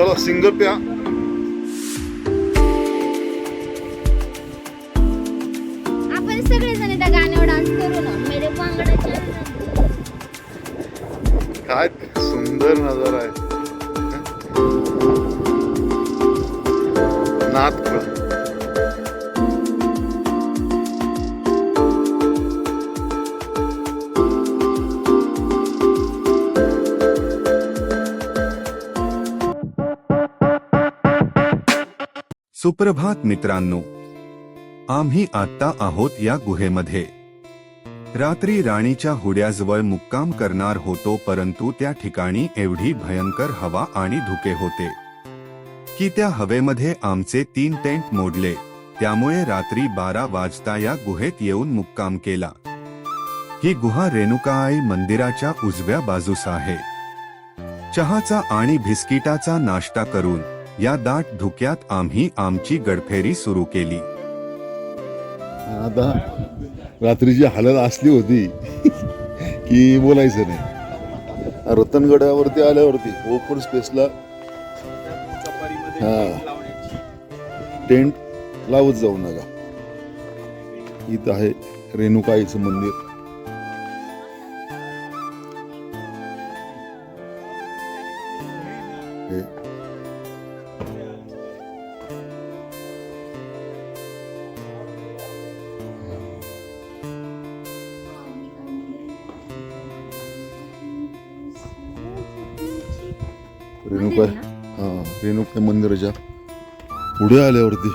चला सिंगर प्या. आपण सगळेजण त्या गाण्यावर डान्स करू ना. मेरे काय सुंदर नजारा आहे. नाथ सुप्रभात मित्रांनो. आम्ही आत्ता आहोत या गुहेमध्ये. रात्री राणीच्या हुड्याजवळ मुक्काम करणार होतो परंतु त्या ठिकाणी एवढी भयंकर हवा आणि धुके होते. की त्या हवेमध्ये आमचे तीन टेंट मोडले त्यामुळे रात्री बारा वाजता या गुहेत येऊन मुक्काम केला. ही गुहा रेणुकाई मंदिराच्या उजव्या बाजूस आहे. चहाचा आणि बिस्किटाचा नाश्ता करून या दाट धुक्यात आम्ही आमची गडफेरी सुरू केली. आता रात्रीची हालत असली होती की बोलायचं नाही. रतनगडावरती आल्यावरती ओपन स्पेसला हा टेंट लावत जाऊ नका. इथं आहे रेणुकाईचं मंदिर. त्या मंदिराच्या पुढे आल्यावरती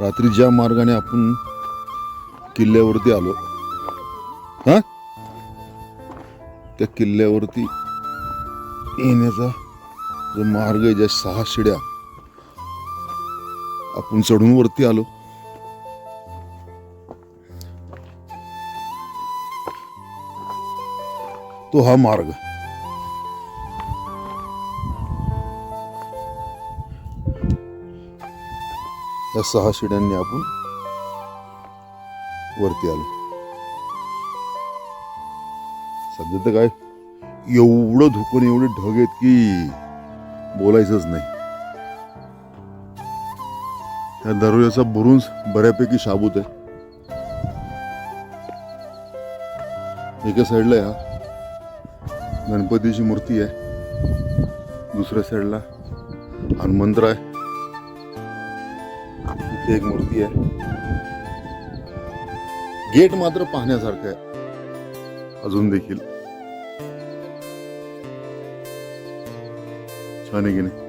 रात्री ज्या मार्गाने आपण किल्ल्यावरती आलो हा? त्या किल्ल्यावरती येण्याचा जो मार्ग आहे ज्या सहा शिड्या आपण चढून वरती आलो तो हा मार्ग. या सहा शिड्यांनी आपण वरती आलो. सध्या तर काय एवढं धुकून एवढे ढग आहेत की बोलायचंच नाही. त्या दरवाजाचा बुरुंज बऱ्यापैकी शाबूत आहे. एका साईडला या गणपतीची मूर्ती आहे. दुसऱ्या साईडला हनुमंतर आहे इथे एक मूर्ती आहे. गेट मात्र पाहण्यासारखं आहे. अजून देखील. छान आहे की नाही?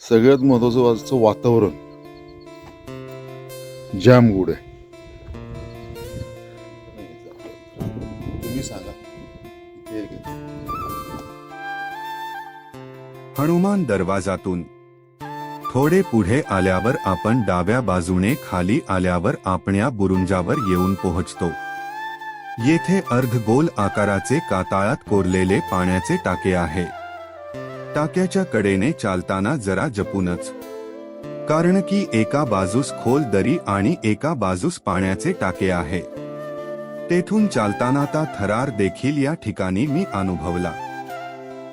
सगळ्यात महत्वाचं वातावरण. जाम गुड आहे. तुम्ही सांगा. आहे. हनुमान दरवाजातून थोडे पुढे आल्यावर आपण डाव्या बाजूने खाली आल्यावर आपण्या बुरुंजावर येऊन पोहोचतो. येथे अर्धगोल आकाराचे काताळात कोरलेले पाण्याचे टाके आहे. टाक्याच्या कडेने चालताना जरा जपूनच. कारण की एका बाजूस खोल दरी आणि एका बाजूस पाण्याचे टाके आहे. तेथून चालताना ता थरार देखील या ठिकाणी मी अनुभवला.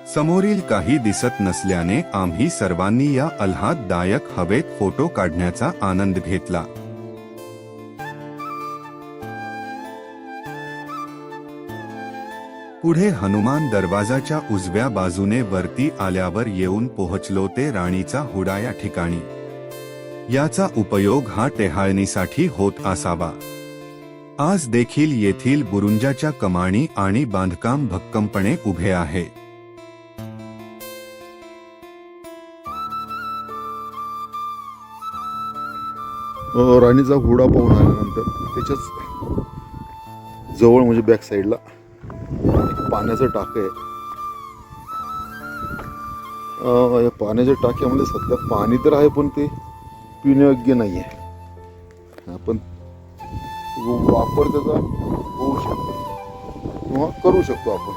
समोरील काही दिसत नसल्याने आम्ही सर्वांनी या आल्हाददायक हवेत फोटो काढण्याचा आनंद घेतला. पुढे हनुमान दरवाजाच्या उजव्या बाजूने वरती आल्यावर येऊन पोहोचलो ते राणीचा हुडा या ठिकाणी. याचा उपयोग हा टेहाळणीसाठी होत असावा. आज देखील येथील बुरुंजाच्या कमाणी आणि बांधकाम भक्कमपणे उभे आहे. राणीचा घोडा पाहून आल्यानंतर त्याच्याच जवळ म्हणजे बॅक साईडला पाण्याचं टाक आहे. या पाण्याच्या टाक्यामध्ये सध्या पाणी तर आहे पण ते पिण्यायोग्य नाही आहे आपण वापर त्याचा होऊ शकतो. किंवा करू शकतो आपण.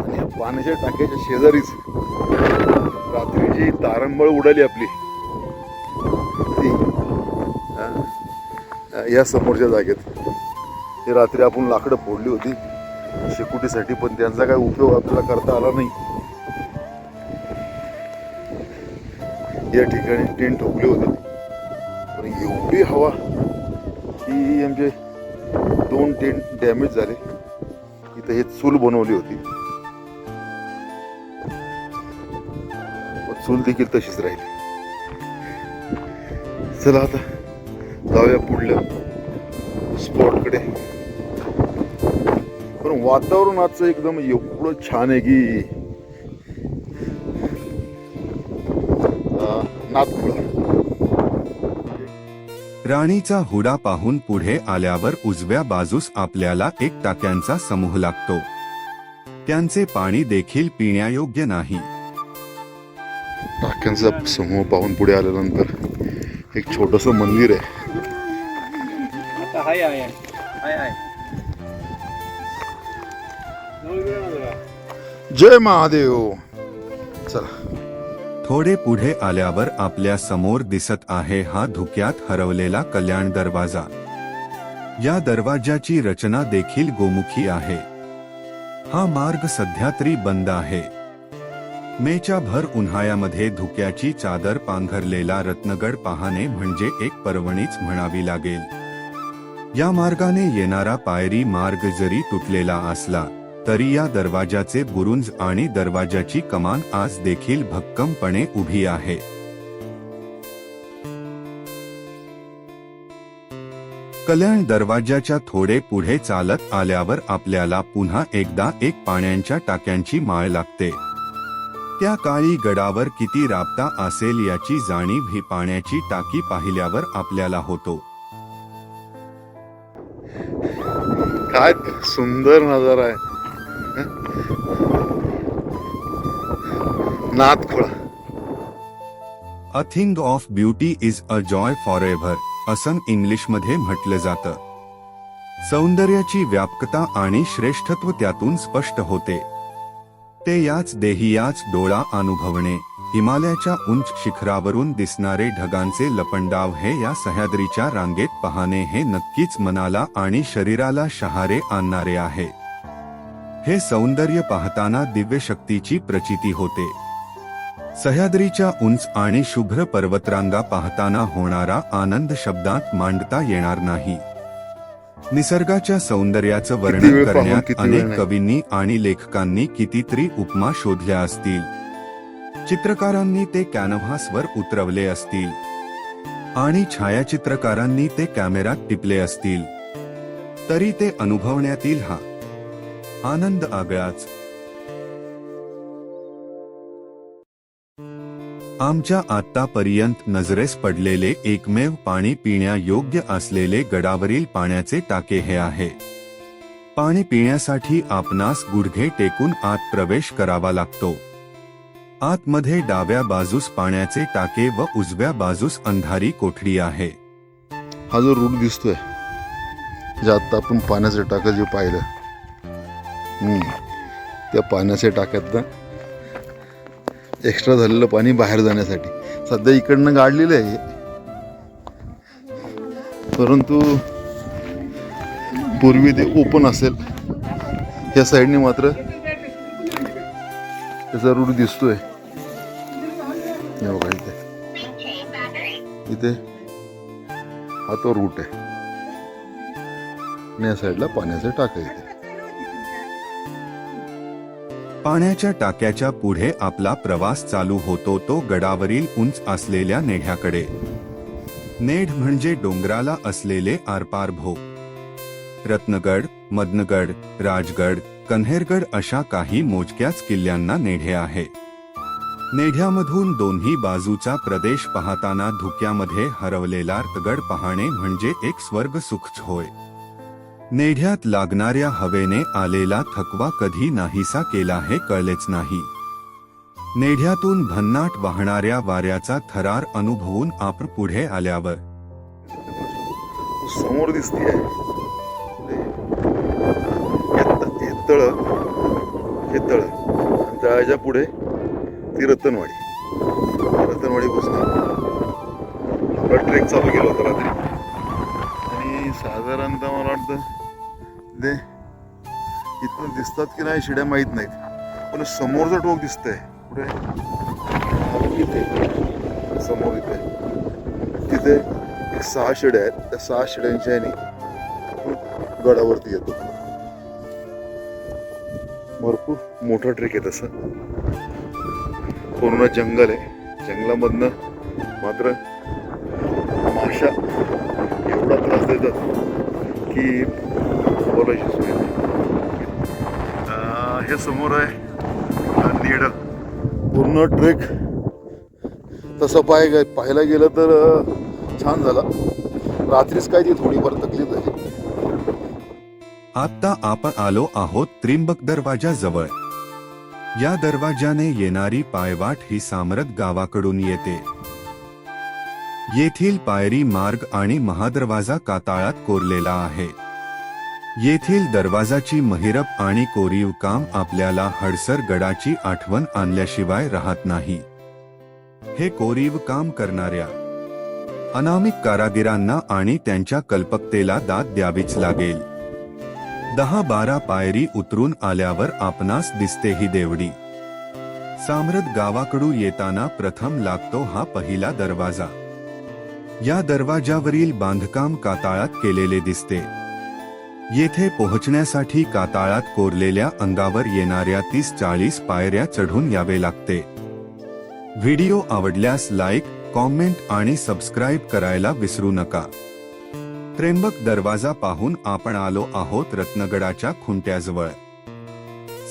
आणि या पाण्याच्या टाक्याच्या शेजारीच रात्री जी तारंबळ उडाली आपली ती या समोरच्या जागेत. हे रात्री आपण लाकडं फोडली होती. शेकोटीसाठी पण त्यांचा काय उपयोग आपल्याला करता आला नाही. या ठिकाणी टेंट ठोकले होते. पण एवढी हवा की आमचे दोन टेंट डॅमेज झाले. इथं हे चूल बनवली होती. चूल देखील तशीच राहिली. चला आता जाऊया पुढल्या स्पॉटकडे पण वातावरण आजचं एकदम एवढं छान आहे की राणीचा हुडा पाहून पुढे आल्यावर उजव्या बाजूस आपल्याला एक टाक्यांचा समूह लागतो. त्यांचे पाणी देखील पिण्यायोग्य नाही. टाक्यांचा समूह पाहून पुढे आल्यानंतर एक छोटस मंदिर आहे. जय महादेव. चला. थोडे पुढे आल्यावर आपल्यासमोर दिसत आहे हा धुक्यात हरवलेला कल्याण दरवाजा. या दरवाजाची रचना देखील गोमुखी आहे. हा मार्ग सध्या तरी बंद आहे. मेच्या भर उन्हाळ्यामध्ये धुक्याची चादर पांघरलेला रत्नगड पाहणे म्हणजे एक पर्वणीच म्हणावी लागेल. या मार्गाने येणारा पायरी मार्ग जरी तुटलेला असला तरी या दरवाजाचे बुरुंज आणि दरवाजाची कमान आज देखील भक्कमपणे उभी आहे. कल्याण दरवाजाच्या थोडे पुढे चालत आल्यावर आपल्याला पुन्हा एकदा एक पाण्याच्या टाक्यांची माळ लागते. त्या काळी गडावर किती राबता असेल याची जाणीव ही पाण्याची टाकी पाहिल्यावर आपल्याला होतो. काय सुंदर नजारा आहे. Nathkhola. A thing of beauty is a joy for ever असं इंग्लिशमध्ये म्हटलं जातं. सौंदर्याची व्यापकता आणि श्रेष्ठत्व त्यातून स्पष्ट होते. ते याच देही याच डोळा अनुभवणे. हिमालयाच्या उंच शिखरावरून दिसणारे ढगांचे लपंडाव हे या सह्याद्रीच्या रांगेत पाहणे हे नक्कीच मनाला आणि शरीराला शहारे आणणारे आहे. हे सौंदर्य पाहताना दिव्य शक्तीची प्रचिती होते. सह्याद्रीच्या उंच आणि शुभ्र पर्वतरांगा पाहताना होणारा आनंद शब्दात मांडता येणार नाही. निसर्गाच्या सौंदर्याचं वर्णन करण्यात अनेक. कवींनी आणि लेखकांनी कितीतरी उपमा शोधल्या असतील. चित्रकारांनी ते कॅनव्हासवर उतरवले असतील. आणि छायाचित्रकारांनी ते कॅमेऱ्यात टिपले असतील. तरी ते अनुभवण्यातील हा आनंद आगळाच. आमच्या आतापर्यंत नजरेस पडलेले एकमेव पाणी पिण्यायोग्य असलेले गडावरील पाण्याचे टाके हे आहे. पाणी पिण्यासाठी आपणास गुडघे टेकून आत प्रवेश करावा लागतो. आतमध्ये डाव्या बाजूस पाण्याचे टाके व उजव्या बाजूस अंधारी कोठडी आहे. हा जो रूट दिसतोय जे आता आपण पाण्याचं टाकं जे पाहिलं त्या पाण्याच्या टाक्यातनं एक्स्ट्रा झालेलं पाणी बाहेर जाण्यासाठी. सध्या इकडनं गाडलेलं आहे परंतु पूर्वी ते ओपन असेल. या साईडने मात्र त्याचा रूट दिसतोय. बघा इथे. इथे हा तो रूट आहे. आणि या साईडला पाण्याचं टाक पाण्याच्या टाक्याच्या पुढे आपला प्रवास चालू होतो तो गडावरील उंच असलेल्या नेढ्याकडे. नेढ म्हणजे डोंगराला असलेले आरपार भो रत्नगड मदनगड राजगड कन्हेरगड अशा काही मोजक्याच किल्ल्यांना नेढे आहे. नेढ्यामधून दोन्ही बाजूचा प्रदेश पाहताना धुक्यामध्ये हरवलेला रतगड पाहणे म्हणजे एक स्वर्ग सुखच होय. नेढ्यात लागणाऱ्या हवेने आलेला थकवा कधी नाहीसा केला हे कळलेच नाही. नेढ्यातून भन्नाट वाहणाऱ्या वाऱ्याचा थरार अनुभवून आपण पुढे आल्यावर. समोर दिसते हे तळ हे तळ. तळाच्या पुढे ती रतनवाडी. रतनवाडी पासून आपला ट्रेक चालू केला होता रात्री. आणि साधारणतः मला वाटतं ते इथून दिसतात की नाही शिड्या माहीत नाहीत. पण समोरचं टोक दिसतंय कुठे? इथे. समोर इथे. तिथे एक सहा शिड्या आहेत. त्या सहा शिड्यांच्या ह्याने गडावरती येतो. भरपूर मोठा ट्रेक आहे तसं. पूर्ण जंगल आहे. जंगलामधनं मात्र माशा एवढा त्रास देतात की अं, हे समोर आहे. अं, नीड पूर्ण ट्रेक. तसं पाय पाहायला गेलं तर छान झाला. रात्रीच काय ती थोडीफार तकलीफ आहे आता आपण आलो आहोत त्रिंबक दरवाजा जवळ. या दरवाजाने येणारी पायवाट ही सामरत गावाकडून येते. येथील पायरी मार्ग आणि महादरवाजा काताळात कोरलेला आहे. येथील दरवाजाची महिरप आणि कोरीव काम आपल्याला हडसर गडाची आठवण आणल्याशिवाय राहत नाही. हे कोरीव काम करणाऱ्या अनामिक कारागिरांना आणि त्यांच्या कल्पकतेला दाद द्यावीच लागेल. दहा बारा पायरी उतरून आल्यावर आपणास दिसते ही देवडी. साम्रत गावाकडून येताना प्रथम लागतो हा पहिला दरवाजा. या दरवाजावरील बांधकाम काताळात केलेले दिसते. येथे पोहोचण्यासाठी काताळात कोरलेल्या अंगावर येणाऱ्या तीस चाळीस पायऱ्या चढून यावे लागते. व्हिडिओ आवडल्यास लाईक कॉमेंट आणि सबस्क्राईब करायला विसरू नका. त्र्यंबक दरवाजा पाहून आपण आलो आहोत रत्नगडाच्या खुंट्याजवळ.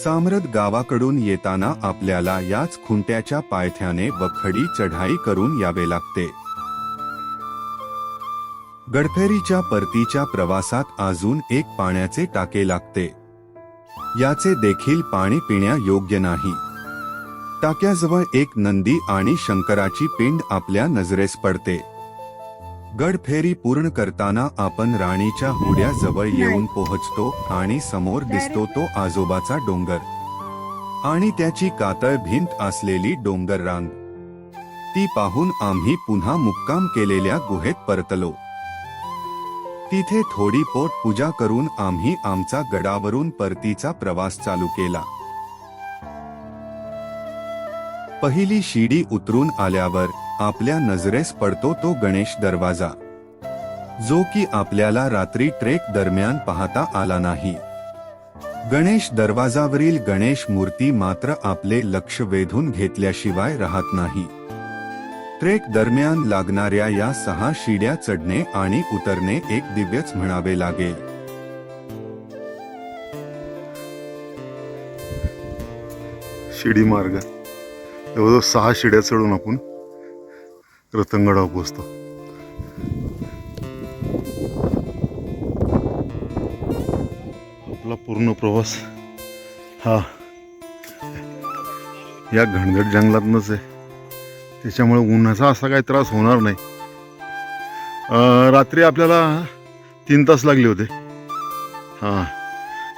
सामरद गावाकडून येताना आपल्याला याच खुंट्याच्या पायथ्याने वखडी चढाई करून यावे लागते. गडफेरीच्या परतीच्या प्रवासात अजून एक पाण्याचे टाके लागते. याचे देखील पाणी पिण्या योग्य नाही. टाक्याजवळ एक नंदी आणि शंकराची पिंड आपल्या नजरेस पडते. गड फेरी पूर्ण करताना आपण राणीच्या हुड्याजवळ येऊन पोहोचतो आणि समोर दिसतो तो आजोबाचा डोंगर. आणि त्याची कातळ भिंत असलेली डोंगर रांग. ती पाहून आम्ही पुन्हा मुक्काम केलेल्या गुहेत परतलो. तिथे थोडी पोट पूजा करून आम्ही आमचा गडावरून परतीचा प्रवास चालू केला. पहिली शिडी उतरून आल्यावर आपल्या नजरेस पडतो तो गणेश दरवाजा. जो की आपल्याला रात्री ट्रेक दरम्यान पाहता आला नाही. गणेश दरवाजावरील गणेश मूर्ती मात्र आपले लक्ष वेधून घेतल्याशिवाय राहत नाही. ट्रेक दरम्यान लागणाऱ्या या सहा शिड्या चढणे आणि उतरणे एक दिव्यच म्हणावे लागेल. शिडी मार्ग. जवळजवळ सहा शिड्या चढून आपण रतनगडावर पोचतो आपला पूर्ण प्रवास हा या घणघट जंगलातूनच आहे. त्याच्यामुळे उन्हाचा असा काही त्रास होणार नाही. रात्री आपल्याला तीन तास लागले होते. हां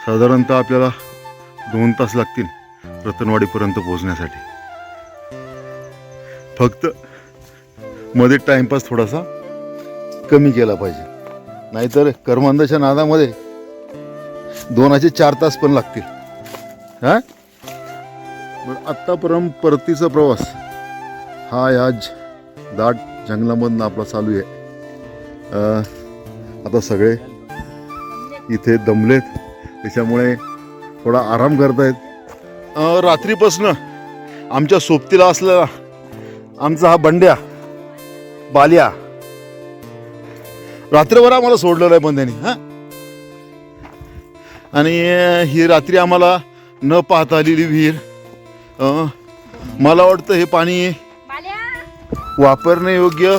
साधारणतः आपल्याला दोन तास लागतील रतनवाडीपर्यंत पोहोचण्यासाठी. फक्त मध्ये टाइमपास थोडासा कमी केला पाहिजे. नाहीतर कर्मांधाच्या नादामध्ये दोनाचे चार तास पण लागतील. हा? पण आत्तापर्यंत परतीचा प्रवास हा आज दाट जंगलामधनं आपला चालू आहे. आता सगळे इथे दमलेत. त्याच्यामुळे थोडा आराम करतायत. रात्रीपासनं आमच्या सोबतीला असलेला आमचा हा बंड्या बाल्या रात्रभर आम्हाला सोडलेलं आहे पण त्यांनी हा? आणि ही रात्री आम्हाला न पाहता आलेली विहीर मला वाटतं हे पाणी बाल्या वापरणे योग्य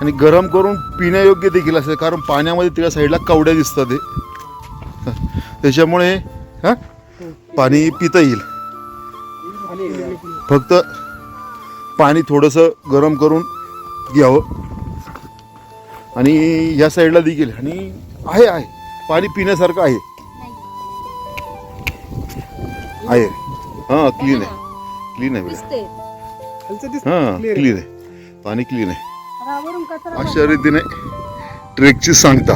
आणि गरम करून पिण्यायोग्य देखील असेल कारण पाण्यामध्ये त्या साईडला कवड्या दिसतात ते. त्याच्यामुळे हा? पाणी पिता येईल. फक्त पाणी थोडंसं गरम करून घ्यावं. आणि या साईडला देखील आणि आहे आहे. पाणी पिण्यासारखं आहे. आहे. हां क्लीन आहे. क्लीन आहे हां. क्लीन आहे. पाणी क्लीन आहे अशा रीतीने ट्रेकची सांगता.